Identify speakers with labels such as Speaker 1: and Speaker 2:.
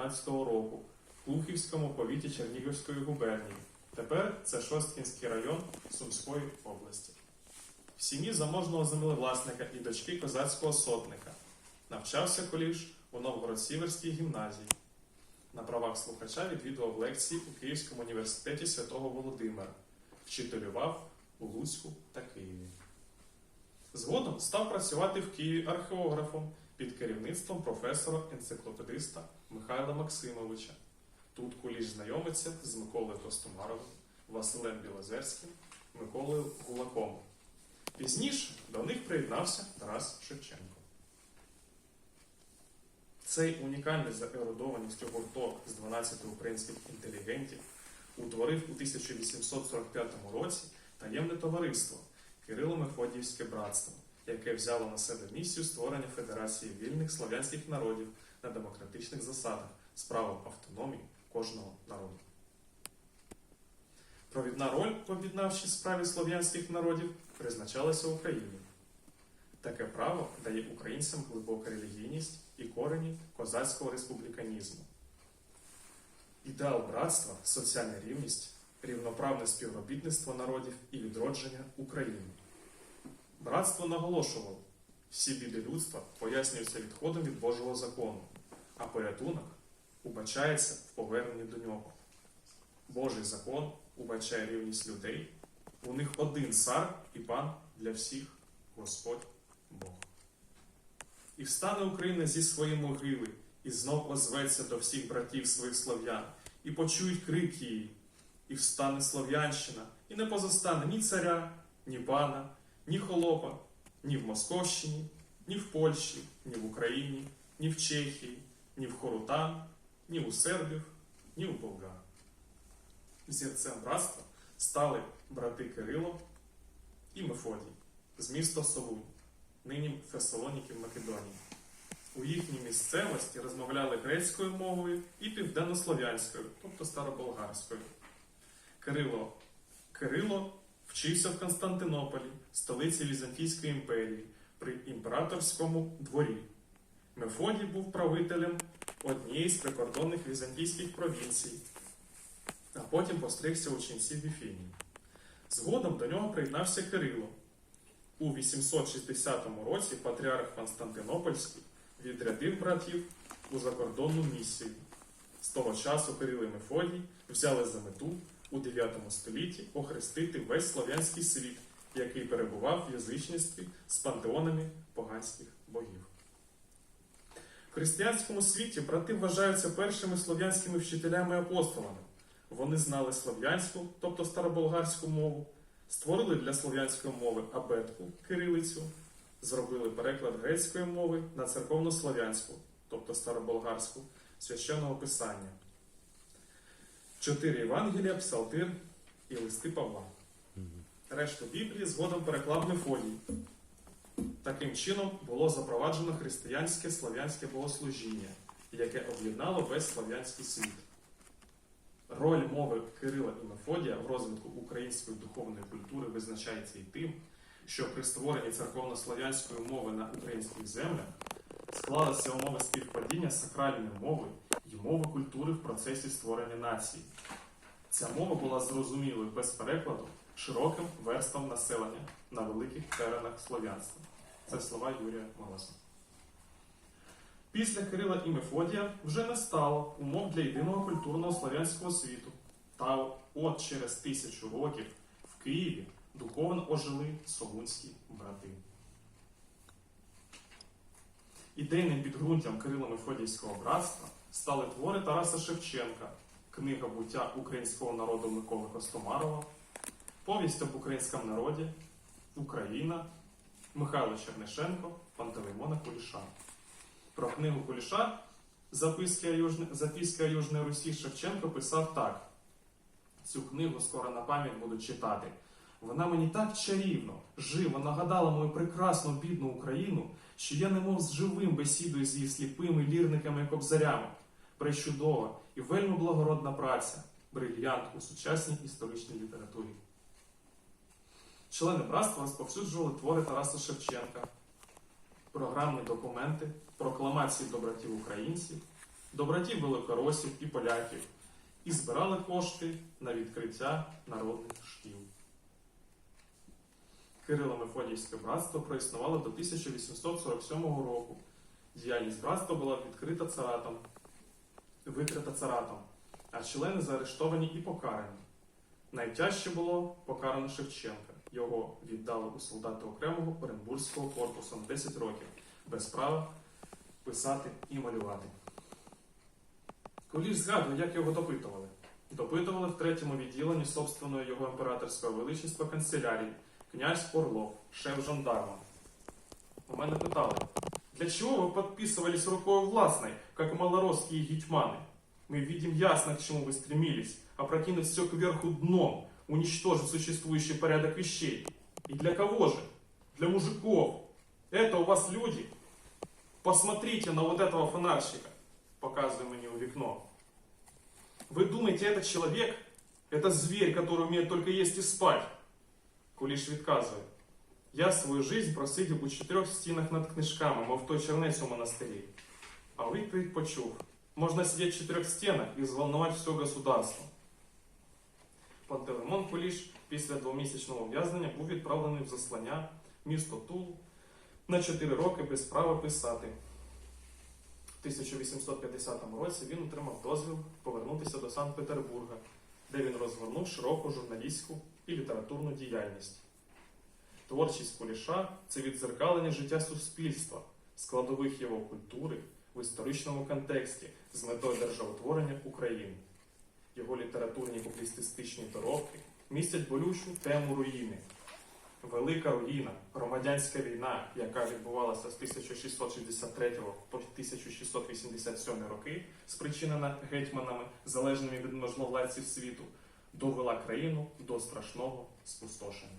Speaker 1: 19 року в Клухівському повіті Чернігівської губернії. Тепер це Шосткінський район Сумської області. В сім'ї заможного землевласника і дочки козацького сотника. Навчався Коліш у Новгород-Сіверській гімназії. На правах слухача відвідував лекції у Київському університеті святого Володимира, вчителював у Луцьку та Києві. Згодом став працювати в Києві археографом під керівництвом професора-енциклопедиста Михайла Максимовича. Тут Куліш знайомиться з Миколою Костомаровим, Василем Білозерським, Миколою Гулаком. Пізніше до них приєднався Тарас Шевченко. Цей унікальний за ерудованістю гурток з 12 українських інтелігентів утворив у 1845 році таємне товариство Кирило-Мефодіївське братство, яке взяло на себе місію створення Федерації вільних слов'янських народів на демократичних засадах з правом автономії кожного народу. Провідна роль в об'єднавчій справі слов'янських народів призначалася Україні. Таке право дає українцям глибока релігійність і корені козацького республіканізму. Ідеал братства, соціальна рівність, рівноправне співробітництво народів і відродження України. Братство наголошувало, всі біди людства пояснюються відходом від Божого закону, а порятунок убачається в поверненні до нього. Божий закон убачає рівність людей, у них один цар і пан для всіх Господь Бог. І встане Україна зі своєї могили, і знов озветься до всіх братів своїх слов'ян, і почують крик її, і встане Слов'янщина, і не позостане ні царя, ні пана, ні холопа, ні в Московщині, ні в Польщі, ні в Україні, ні в Чехії, ні в Хорутан, ні у сербів, ні у болгар. Зірцем братства стали брати Кирило і Мефодій з міста Солунь, нині Фесалоніки в Македонії. У їхній місцевості розмовляли грецькою мовою і південнослов'янською, тобто староболгарською. Кирило Кирило вчився в Константинополі, столиці Візантійської імперії, при імператорському дворі. Мефодій був правителем однієї з прикордонних візантійських провінцій, а потім постригся у ченці Віфінії. Згодом до нього приєднався Кирило. У 860 році патріарх Константинопольський відрядив братів у закордонну місію. З того часу Кирил і Мефодій взяли за мету у 9 столітті охрестити весь слов'янський світ, який перебував в язичництві з пантеонами поганських богів. В християнському світі брати вважаються першими слов'янськими вчителями і апостолами. Вони знали слов'янську, тобто староболгарську мову, створили для слов'янської мови абетку кирилицю, зробили переклад грецької мови на церковнослов'янську, тобто староболгарську, священного писання. Чотири Євангелія, Псалтир і листи Павла. Решту Біблії згодом переклав Мефодій. Таким чином було запроваджено християнське слав'янське богослужіння, яке об'єднало весь слав'янський світ. Роль мови Кирила і Мефодія в розвитку української духовної культури визначається і тим, що при створенні церковнослов'янської мови на українських землях склалися умови співпадіння сакральної мови і мови культури в процесі створення нації. Ця мова була зрозумілою без перекладу широким верствам населення на великих теренах слов'янства. Це слова Юрія Мороза. Після Кирила і Мефодія вже не стало умов для єдиного культурного славянського світу. Та от через тисячу років в Києві духовно ожили солунські брати. Ідейним підґрунтям Кирило Мефодіївського братства стали твори Тараса Шевченка, книга буття українського народу Миколи Костомарова, повість об українському народі, Україна, Михайло Чернишенко, Пантелеймона Куліша. Про книгу Куліша записки о, Южній Русі Шевченко писав так: цю книгу скоро на пам'ять буду читати. Вона мені так чарівно, живо нагадала мою прекрасну бідну Україну, що я немов з живим бесідую з її сліпими лірниками і кобзарями. Пречудова і вельми благородна праця, брильянт у сучасній історичній літературі. Члени братства розповсюджували твори Тараса Шевченка, програмні документи, прокламації до братів українців, добродів великоросів і поляків і збирали кошти на відкриття народних шкіл. Кирило-Мефодіївське братство проіснувало до 1847 року. Діяльність братства була відкрита царатом, викрита царатом, а члени заарештовані і покарані. Найтяжче було покарано Шевченка. Його віддали у солдати окремого Оренбурзького корпусу на 10 років без права писати і малювати. Куліш згадує, як його допитували. Допитували в третьому відділенні собственної його імператорського величества канцелярії князь Орлов, шеф жандарма. У мене питали, для чего вы подписывались рукой властной, как малоросские гетьманы? Мы видим ясно, к чему вы стремились, опрокинуть все кверху дном, уничтожить существующий порядок вещей. И для кого же? Для мужиков. Это у вас люди? Посмотрите на вот этого фонарщика. Показывай мне в окно. Вы думаете, этот человек? Это зверь, который умеет только есть и спать. Куліш відказує. Я свою жизнь просидів у чотирьох стінах над книжками, мов той чернець у монастирі. А у відповідь почув. Можна сидіти в чотирьох стінах і зволнувати все государство. Пантелеймон Куліш після двомісячного ув'язнення був відправлений в заслання місто Тул на 4 роки без права писати. В 1850 році він отримав дозвіл повернутися до Санкт-Петербурга, де він розгорнув широку журналістську і літературну діяльність. Творчість Куліша це відзеркалення життя суспільства, складових його культури в історичному контексті з метою державотворення України. Його літературні публістичні доробки містять болючу тему руїни. Велика руїна, громадянська війна, яка відбувалася з 1663 по 1687 роки, спричинена гетьманами, залежними від можновладців світу, довела країну до страшного спустошення.